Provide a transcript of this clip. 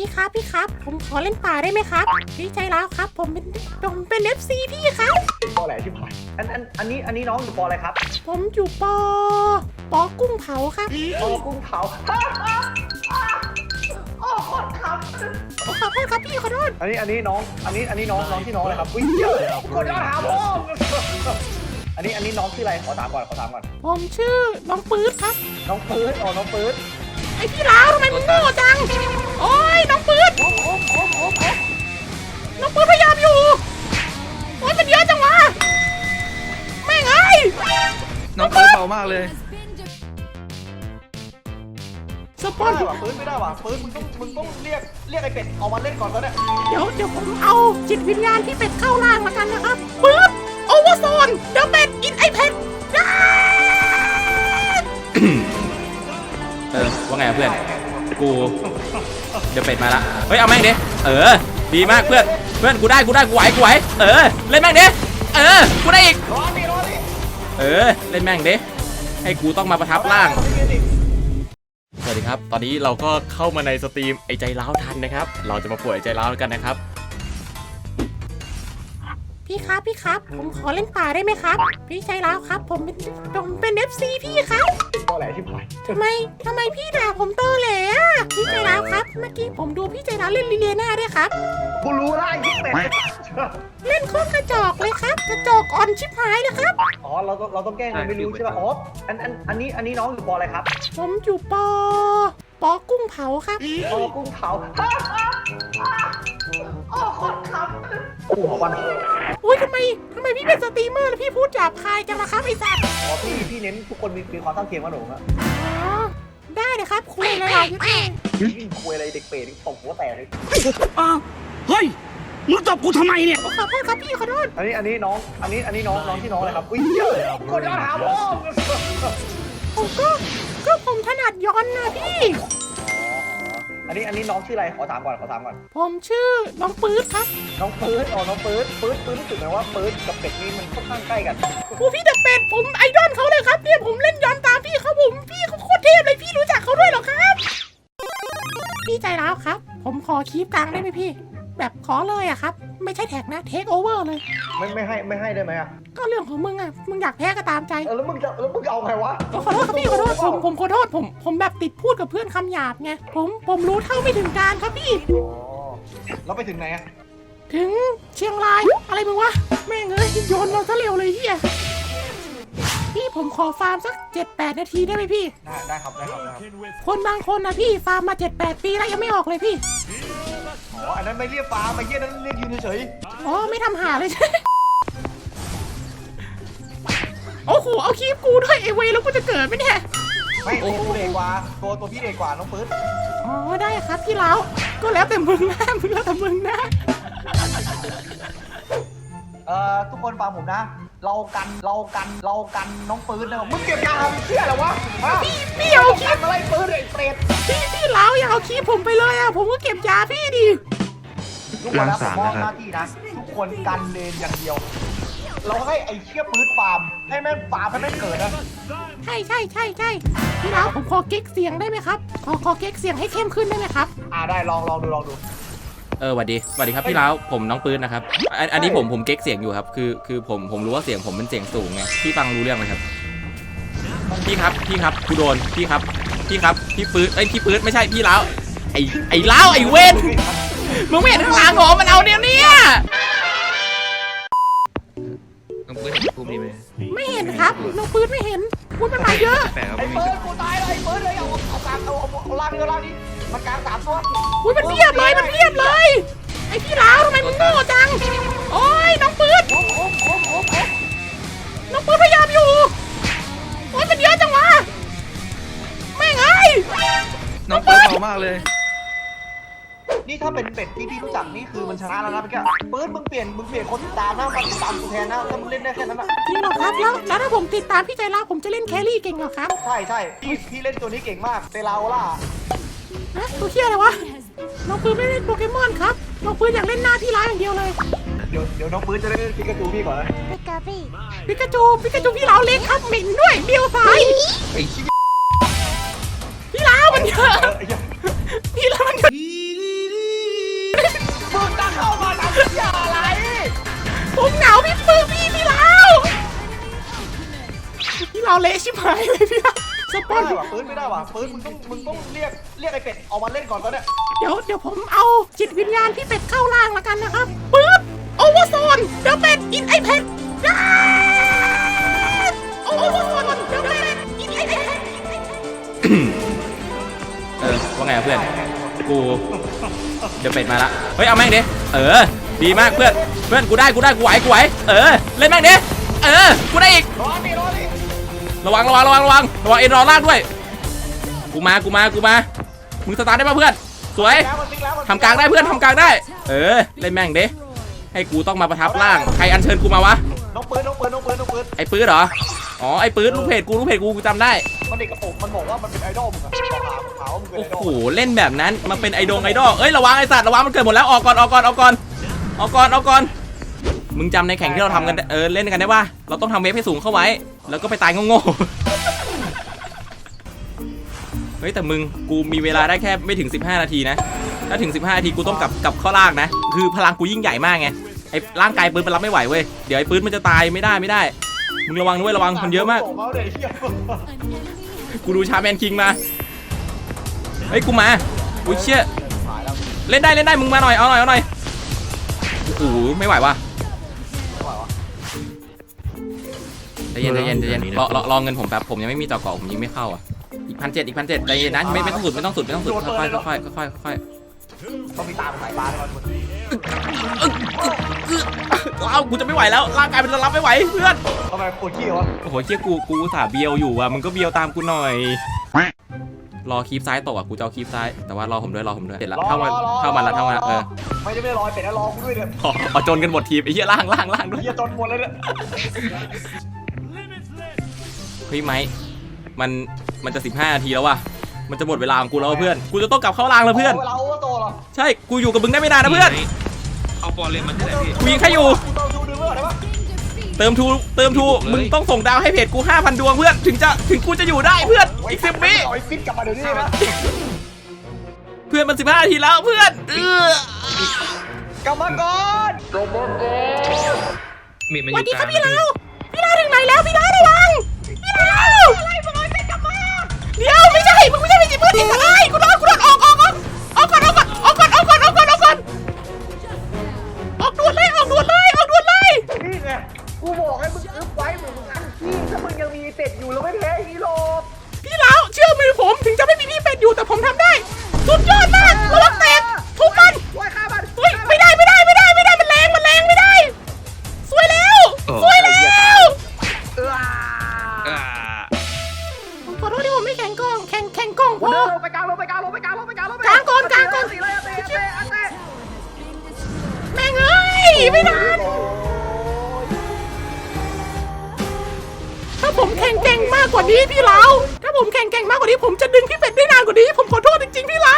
พี่ครับพี่ครับ ผมขอเล่นป่าได้ไหมครับพี่ใจร้าวครับ ผมเป็นผมเป็นเอฟซีพี่ครับปอแหลที่ผ่านอันอันอันนี้อันนี้น้องอยู่ปออะไรครับผมอยู่ปอปอกุ้งเผาครับปอกุ้งเผาโอ้โคตรขขอโทษครับพี่ขอโทษำอันนี้อันนี้น้อง อันนี้อันนี้น้องน้องที่น้องอะไรครับอุ้ยเยอะคนยอดหาพ่ออันนี้อันนี้น้องชื่ออะไรขอถามก่อนขอถามก่อนผมชื่อน้องปื๊ดครับ น้องปื๊ดอ๋อน้องปื๊ด ไอพี่ร้าวทำไมมึงโง่จัง โอ้ยน้องปื๊ดโอ้โหโอ้โหโอ้โหน้องปื๊ดพยายามอยู่ โอ้ยมันเยอะจังวะแม่งเอ้ยน้องเปิดเบามากเลยสปอไม่นได้ว่ะปื๊ดไม่ได้ว่ะปื๊ดมึงต้องมึงต้องเรียกเรียกไอ้เป็ดเอามาเล่นก่อนแล้วเนี่ย เดี๋ยวเดี๋ยวผมเอาจิตวิญญาณที่เป็ดเข้าล่างแล้วกันนะครับ เพื่อน กู เดี๋ยวเป็ดมาละ เฮ้ย เอาแม่งดิเออ ดีมากเพื่อน เพื่อน กูได้ กูได้ กูไหว กูไหว เออ เล่นแม่งดิเออ กูได้อีก เออ เล่นแม่งดิให้กูต้องมาประทับร่าง สวัสดีครับ ตอนนี้เราก็เข้ามาในสตรีมไอ้ใจร้าวทันนะครับ เราจะมาป่วยไอ้ใจร้าวกันนะครับ พี่ครับ พี่ครับ ผมขอเล่นป่าได้ไหมครับ พี่ใจร้าวครับ ผมเป็นผมเป็นเอฟซีพี่ครับ ปอแหลที่ผ่านทำไมทำไมพี่ด่าผมเตอร์แหละพี่ใจร้าวครับ เมื่อกี้ผมดูพี่ใจร้าวเล่นลีเลียนาด้วยครับ กูรู้ละไอ้ที่เป็ดเล่นโคตรกระจอกเลยครับ กระจอกอ่อนชิบหายเลยครับ อ๋อเราต้องเราต้องแกล้งมันไม่รู้ใช่ป่ะอ๋ออันอันอันนี้อันนี้น้องอยู่ปออะไรครับ ผมอยู่ปอปอกุ้งเผาครับปอกุ้งเผาโอ้โคตรขำกุ้งเผาวันอุ้ยทำไมทำไมพี่เป็นสตรีมเมอร์แล้วพี่พูดหยาบคายจังล่ะครับไอ้สัตว์อ๋อพี่พี่ เน้นทุกคนมีมีความเท่าเทียมกันหนูอะอ๋อได้เลยครับคุยเลยอะพี่ยิ่งคุยอะไรเด็กเปรตนี่ตบหัวแตกเลยอ้าวเฮ้ย มึงตบกูทำไมเนี่ย ขอโทษครับพี่ขอโทษอันนี้อันนี้น้อง อันนี้อันนี้น้องน้องที่น้องอะไรครับ อุ้ยเยอะคนยอดหาพ่อผมก็ก็ผมถนัดย้อนนะพี่ อันนี้อันนี้น้องชื่ออะไรขอถามก่อนขอถามก่อน ผมชื่อน้องปื๊ดครับน้องปื๊ดอ๋อน้องปื๊ดปื๊ดปื๊ดรู้สึกไหมว่าปื๊ดกับเป็ดนี่มันค่อนข้างใกล้กัน โอ้พี่แต่เป็ดผมไอดอลเขาเลยครับเนี่ยผมเล่นย้อนตามพี่เขาผมพี่เขาโคตรเทพเลยพี่รู้จักเขาด้วยเหรอครับ พี่ใจร้าวครับ ผมขอคีบกลางได้ไหมพี่ แบบขอเลยอะครับ ไม่ใช่แท็กนะเทคโอเวอร์เลย ไม่ไม่ให้ไม่ให้ได้ไหมอะก็เรื่องของมึงอะมึงอยากแพ้ก็ตามใจเออแล้วมึงจะแล้วมึงจะเอาไงวะขอโทษครับพี่ขอโทษผมผมขอโทษผมผมแบบติดพูดกับเพื่อนคำหยาบไงผมผมรู้เท่าไม่ถึงการครับพี่ อ๋อแล้วไปถึงไหนอะถึงเชียงรายอะไรมึงวะแม่งเอ้ยโยนเราซะเร็วเลยเฮียพี่ผมขอฟาร์มสัก 7-8 นาทีได้ไหมพี่ ได้ได้ครับได้ครับได้ครับคนบางคนนะพี่ฟาร์มมา 7-8 ปีแล้วยังไม่ออกเลยพี่ อ๋ออันนั้นไม่เรียกฟ้าไม่เรียกนั้นเรียกยืนเฉยอ๋อไม่ทำหาเลยใช่โอ้โหเอาคีบกูด้วยไอเวยแล้วกูจะเกิดไหมเนี่ยๆไม่ตัวกูเด็กกว่าตัวตัวพี่เด็กกว่าน้องปื๊ดอ๋อได้ครับพี่เล้าก็แล้วแต่มึงนะมึงแล้วแต่มึงนะ เอ่อทุกคนฟังผมนะ เรากันเรากันเรากันน้องปื๊ดนะมึงเก็บยาทำเชี่ยเหรอวะฮะพี่พี่เอาคีกับนอะไรปื๊ดไอ้เปรตพี่พี่เล้าอย่าเอาคีบผมไปเลยอะผมก็เก็บยาพี่ดิทุกคนนะล้างผสามมมอบนะครับหน้าที่นะทุกคนกันเลนอย่างเดียว เราให้ไอ้เชี่ยปื๊ดฟาร์มให้แม่งฟาร์มให้แม่งเกิดนะใช่ใช่ใช่ใช่พี่เล้าผมขอเก๊กเสียงได้ไหมครับขอขอเก๊กเสียงให้เข้มขึ้นได้ไหมครับ อ่าได้ลองลองดูลองดู เออสวัสดีสวัสดีครับพี่ล้าวผมน้องปื้นนะครับอันอันนี้ผมผมเก๊กเสียงอยู่ครับ คือคือผมผมรู้ว่าเสียงผมเป็นเสียงสูงไงพี่ฟังรู้เรื่องไหมครับพี่ครับพี่ครับกูโดนพี่ครับพี่ครับพี่ปื้นเอ้ยพี่ปื้นไม่ใช่พี่ล้าวไอไอล้าวไอเว้นมึงไม่เห็นข้างหลังเหรอมันเอาเนี่ยเนี่ยน้องเปิดเห็นภูมิดีไหมไม่เห็นครับน้องปืนไม่เห็นพูดมันมาเยอะ แปลกครับไอ้ไม่มีปื๊ดกูตายเลยไอ้ปื๊ดเลยเอาเอากลางเอาเอาเอาล่างนี่เอาล่างนี่ มันกลางสามตัวอุ้ยมันเพียบเลยมันเพียบเลย ไอพี่เล้าทำไมมึงโง่จัง โอ้ยน้องปืนโอ้โหโอ้โหโอ้โหน้องปืนพยายามอยู่ โอ้ยมันเยอะจังวะแม่งเอ้ยน้องเปิดเบามากเลย นี่ถ้าเป็นเป็ดที่พี่รู้จักนี่คือมันชนะแล้วนะเมื่อกี้ปื๊ดมึงเปลี่ยนมึงเปลี่ยนคนติดตามนะมาติดตามกูแทนนะถ้ามึงเล่นได้แค่นั้นอะจริงเหรอครับแล้วแล้วถ้าผมติดตามพี่ใจร้าวผมจะเล่นแครี่เก่งเหรอครับ ใช่ใช่พี่พี่เล่นตัวนี้เก่งมากเตลาโอล่า ตัวเที่ยอะไรวะน้องปืนไม่เล่นโปเกมอนครับน้องปืนอยากเล่นหน้าพี่ร้ายอย่างเดียวเลยเดี๋ยวเดี๋ยวน้องปื้นจะเล่นปิกาจูพี่ก่อนนะปิกาบี้ปิกาจูปิกาจูพี่เหลาเล็กครับหมิ่นด้วยเบียวซายพี่เหลามันเยอะพี่เหลามันเยอะมึงตั้งเข้ามาทำเหี้ยอะไรผมหนาวพี่ปื้นพี่พี่เหลาพี่เหลาเละชิบหายเลยพี่ สปไม่อนได้ว่ะปืนไม่ได้ว่ะปืนมึงต้องมึงต้องเรียกเรียกไอ้เป็ดเอามาเล่นก่อนตอนเนี้ยเดี๋ยวเดี๋ยวผมเอาจิตวิญญาณพี่เป็ดเข้าล่างแล้วกันนะครับปึ๊บโอเวอร์โซนเดี๋ยวเป็ดอินไอเพดโอเวอร์โซนเดี๋ยวเป็ดอินไอเพดเออว่าไงอะเพื่อน กู เดี๋ยวเป็ดมาละ เฮ้ย เอาแม่งดิ เออ ดีมากเพื่อน เพื่อนกูได้กูได้กูไหวกูไหว เออ เล่นแม่งดิ เออ กูได้อีกรอดิรอดิ ระวังระวังระวังระวังระวังเอ็นรอลากด้วย กูมากูมากูมา มึงสตาร์ทได้ป่ะเพื่อน สวยแล้วมันติ๊กแล้วมันทำกลางได้เพื่อนทำกลางได้ เออเล่นแม่งดิให้กูต้องมาประทับร่าง ใครอัญเชิญกูมาวะ น้องปืนน้องปืนน้องปืนน้องปืนไอ้ปื๊ดเหรอ อ๋อไอ้ปื๊ดลูกเพจกูลูกเพจกูกูจำได้ มันเด็กกระปุกมันบอกว่ามันเป็นไอดอลมึงอะบอกหาบอกหาว่ามึงเป็นโอ้ไอดอลโหเล่นแบบนั้นมาเป็นไอดงไอดอลเอ้ยระวังไอสัตว์ระวังมันเกิดหมดแล้วออกก่อนออกก่อนออกก่อนออกก่อนออกก่อน มึงจำในแข่งที่เราทำกันได้เออเล่นกันได้ป่ะเราต้องทำเวฟให้สูงเข้าไว้ แล้วก็ไปตายโง่ๆ เฮ้ยแต่มึงกูมีเวลาได้แค่ไม่ถึง 15 นาทีนะ ถ้าถึง 15 นาทีกูต้องกลับกลับข้าล่างนะ คือพลังกูยิ่งใหญ่มากไง ไอ้ร่างกายปืนมันรับไม่ไหวเว้ย เดี๋ยวไอ้ปืนมันจะตายไม่ได้ไม่ได้ มึงระวังด้วยระวังมันเยอะมาก กูดูชาแมนคิงมา เฮ้ยกูมา อุ้ยเชี่ย เล่นได้เล่นได้มึงมาหน่อยเอาหน่อยเอาหน่อย โอ้โหไม่ไหวว่ะ เย็นใจเย็นใจเย็นรอรอรอเงินผมแป๊บผมยังไม่มีต่อเกาะผมยิงไม่เข้าอะอีกพันเจ็ดอีกพันเจ็ดใจเย็นนะไม่ไม่ต้องสุดไม่ต้องสุดไม่ต้องสุดค่อยๆค่อยๆค่อยๆค่อยต้องมีตาเป็นสายฟ้าด้วยมันๆเอ้ากูจะไม่ไหวแล้วร่างกายมันจะรับไม่ไหวเพื่อนทำไมปวดขี้วะโอ้โหเชี่ยกูกูอุตสาห์เบียวอยู่อะมึงก็เบียวตามกูหน่อยรอคีบซ้ายตกอะกูจะเอาคีบซ้ายแต่ว่ารอผมด้วยรอผมด้วยเสร็จละเท่ามันเท่ามันละเท่ามันละเออไม่ได้ไม่รอยเป็ดนะรอกูด้วยเนี่ยอ๋อเอาจนกันหมดทีมไอ้เหี้ยล่างล่างล่างด้วยเหี้ยจนหมดเลยเนี่ย เฮ้ยไม้มันมันจะ15นาทีแล้วว่ะมันจะหมดเวลาของกูแล้วว่ะเพื่อนกูจะต้องกลับเข้ารางแล้วเพื่อนเวลาโอเวอร์โตเหรอใช่กูอยู่กับมึงได้ไม่นานนะเพื่อน เอาบอลเลนมาที่ไหนพี่ กูยิงแค่อยู่ กูต้องดูดูเมื่อไหร่วะเติมทูเติมทูมึงต้องส่งดาวให้เพจกู5,000ดวงเพื่อนถึงจะถึงกูจะอยู่ได้เพื่อนอีกสิบวิเอาไอ้ฟิตกลับมาเดี๋ยวนี้นะเพื่อนมัน15นาทีแล้วเพื่อนเออกลับมาก่อนมีดมันอสวัสยู่ดีกครัลาบงพี่ลาวพี่ลาวถึงไหนแล้วพี่ลาวระวั นอีกอะไรกูโดนกูโดนออกออกออกออกก่อนออกก่อนออกก่อนออกก่อนออกก่อนออกก่อนออกด่วนเลยออกด่วนเลยออกด่วนเลย นี่ไง กูบอกให้มึงอึ๊บไว้เหมือนมึงอันขี้ถ้ามึงยังมีเป็ดอยู่แล้วไม่แพ้ฮีโร่ พี่ลาวเชื่อมือผมถึงจะไม่มีพี่เป็ดอยู่แต่ผมทำได้ สุดยอดมาก แข่งเก่งมากกว่านี้พี่เลาถ้าผมแข่งเก่งมากกว่านี้ผมจะดึงพี่เป็ดได้นานกว่านี้ ผมขอโทษจริงๆพี่เลา